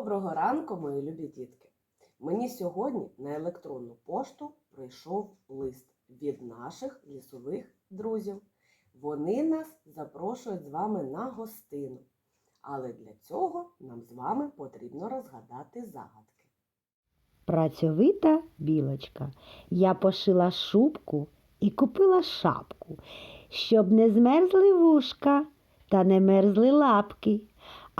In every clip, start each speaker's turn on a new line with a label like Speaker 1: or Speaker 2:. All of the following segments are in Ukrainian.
Speaker 1: Доброго ранку, мої любі дітки. Мені сьогодні на електронну пошту прийшов лист від наших лісових друзів. Вони нас запрошують з вами на гостину. Але для цього нам з вами потрібно розгадати загадки.
Speaker 2: Працьовита білочка. Я пошила шубку і купила шапку, щоб не змерзли вушка та не мерзли лапки.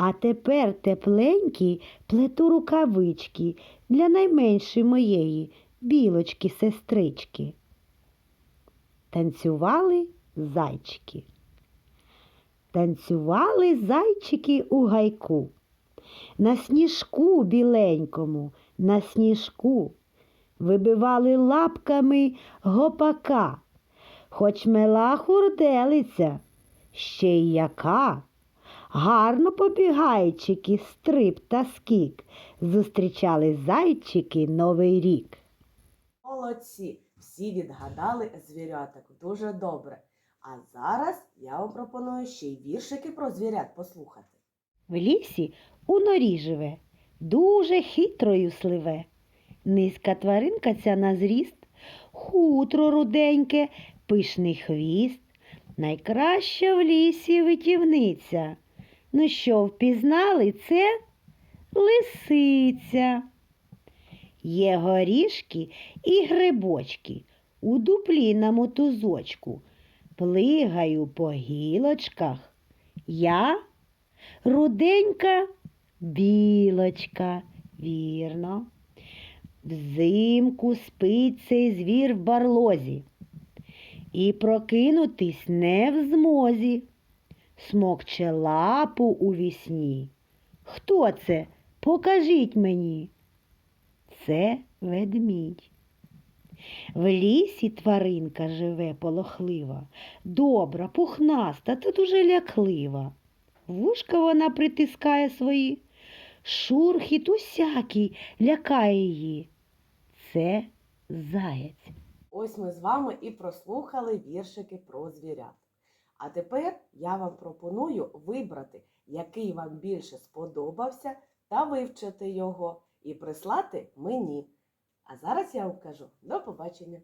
Speaker 2: А тепер тепленькі плету рукавички для найменшої моєї білочки-сестрички. Танцювали зайчики. Танцювали зайчики у гайку. На сніжку біленькому, на сніжку, вибивали лапками гопака, хоч мела хурделиця, ще й яка. Гарно побігайчики, стрип та скік, зустрічали зайчики Новий рік.
Speaker 1: Молодці! Всі відгадали звіряток дуже добре. А зараз я вам пропоную ще й віршики про звірят послухати.
Speaker 2: В лісі у норі живе, дуже хитрою сливе. Низька тваринка ця на зріст, хутро руденьке, пишний хвіст, найкраща в лісі витівниця. Ну що, впізнали це? Лисиця. Є горішки і грибочки у дуплі на мотузочку. Плигаю по гілочках. Я Руденька білочка, вірно. Взимку спить цей звір в барлозі. І прокинутись не в змозі. Смокче лапу у вісні. Хто це? Покажіть мені. Це ведмідь. В лісі тваринка живе полохлива, добра, пухнаста та дуже ляклива. Вушка вона притискає свої, шурхіт усякий лякає її. Це заєць.
Speaker 1: Ось ми з вами і прослухали віршики про звірят. А тепер я вам пропоную вибрати, який вам більше сподобався, та вивчити його і прислати мені. А зараз я вам кажу до побачення!